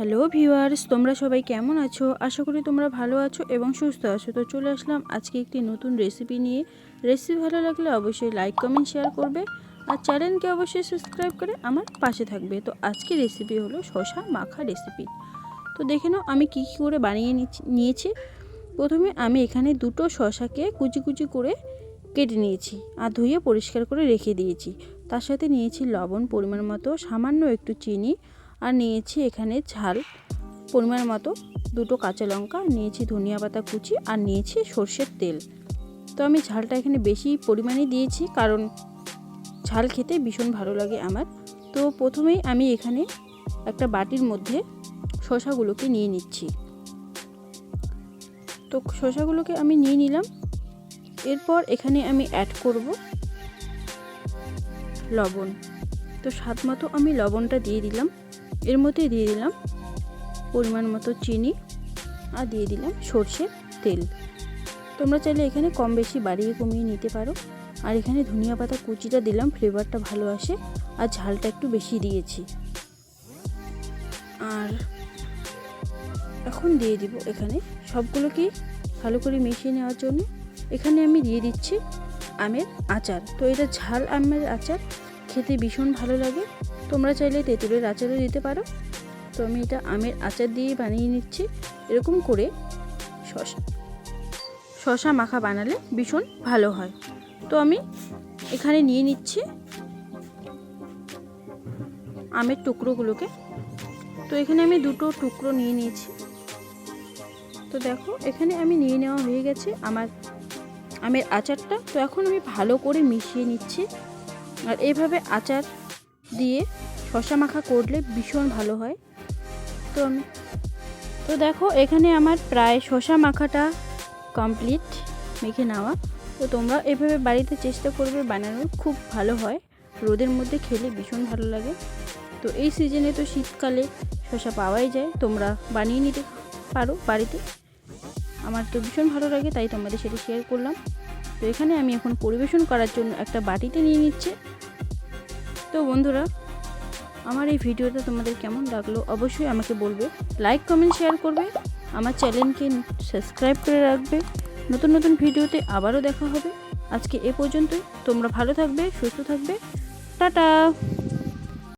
Hello viewers তোমরা সবাই কেমন আছো? আশা করি তোমরা ভালো আছো এবং সুস্থ আছো। তো চলে আসলাম আজকে একটি নতুন রেসিপি নিয়ে। রেসিপি ভালো লাগলে অবশ্যই লাইক কমেন্ট শেয়ার করবে। আর চ্যানেলকে অবশ্যই সাবস্ক্রাইব করে আমার পাশে থাকবে। তো আজকে রেসিপি হলো শশা মাখা রেসিপি তো দেখে নাও আমি কী কী করে বানিয়ে নিয়েছি। প্রথমে আমি এখানে দুটো শশাকে কুচি কুচি করে কেটে নিয়েছি আর ধুয়ে পরিষ্কার করে রেখে দিয়েছি। তার সাথে নিয়েছি লবণ, পরিমাণ মতো, সামান্য একটু চিনি আর নিয়েছি এখানে ঝাল, পরিমাণ মতো দুটো কাঁচা লঙ্কা, নিয়েছি ধনিয়া পাতা কুচি আর নিয়েছি সর্ষের তেল। তো আমি ঝালটা এখানে বেশি পরিমাণে দিয়েছি কারণ ঝাল খেতে ভীষণ ভালো লাগে আমার। তো প্রথমেই আমি এখানে একটা বাটির মধ্যে শশাগুলোকে নিয়ে নিচ্ছি। তো শশাগুলোকে আমি নিয়ে নিলাম। এরপর এখানে আমি অ্যাড করব লবণ। তো স্বাদ মতো আমি লবণটা দিয়ে দিলাম। এর মধ্যে দিয়ে দিলাম পরিমাণ মতো চিনি আর দিয়ে দিলাম সর্ষের তেল। তোমরা চাইলে এখানে কম বেশি বাড়িয়ে কমিয়ে নিতে পারো। আর এখানে ধনিয়া পাতা কুচিটা দিলাম ফ্লেভারটা ভালো আসে আর ঝালটা একটু বেশি দিয়েছি। আর এখন দিয়ে দিব এখানে সবগুলোকে ভালো করে মিশিয়ে নেওয়ার জন্য। এখানে আমি দিয়ে দিচ্ছি আমের আচার। তো এটা ঝাল আমের আচার খেতে ভীষণ ভালো লাগে। তোমরা চাইলে তেঁতুলের আচারও দিতে পারো। তো আমি এটা আমের আচার দিয়ে বানিয়ে নিচ্ছি। এরকম করে শশা শশা মাখা বানালে ভীষণ ভালো হয়। তো আমি এখানে নিয়ে নিচ্ছি আমের টুকরোগুলোকে। তো এখানে আমি দুটো টুকরো নিয়ে নিয়েছি। তো দেখো, এখানে আমি নিয়ে নেওয়া হয়ে গেছে আমার আমের আচারটা। তো এখন আমি ভালো করে মিশিয়ে নিচ্ছি। আর এইভাবে আচার দিয়ে শশা মাখা করলে ভীষণ ভালো হয়। তো আমি তো দেখো, এখানে আমার প্রায় শশা মাখাটা কমপ্লিট, মেখে নেওয়া। তো তোমরা এভাবে বাড়িতে চেষ্টা করবে বানানোর, খুব ভালো হয়। রোদের মধ্যে খেলে ভীষণ ভালো লাগে। তো এই সিজনে তো শীতকালে শশা পাওয়াই যায়, তোমরা বানিয়ে নিতে পারো বাড়িতে। আমার তো ভীষণ ভালো লাগে, তাই তোমাদের সেটা শেয়ার করলাম। তো এখানে আমি এখন পরিবেশন করার জন্য একটা বাটিতে নিয়ে নিচ্ছি। তো বন্ধুরা, আমার এই ভিডিওটা তোমাদের কেমন লাগল অবশ্যই আমাকে বলবে। লাইক কমেন্ট শেয়ার করবে। আমার চ্যানেলকে সাবস্ক্রাইব করে রাখবে। নতুন নতুন ভিডিওতে আবারও দেখা হবে। আজকে এ পর্যন্তই। তোমরা ভালো থাকবে, সুস্থ থাকবে। টাটা!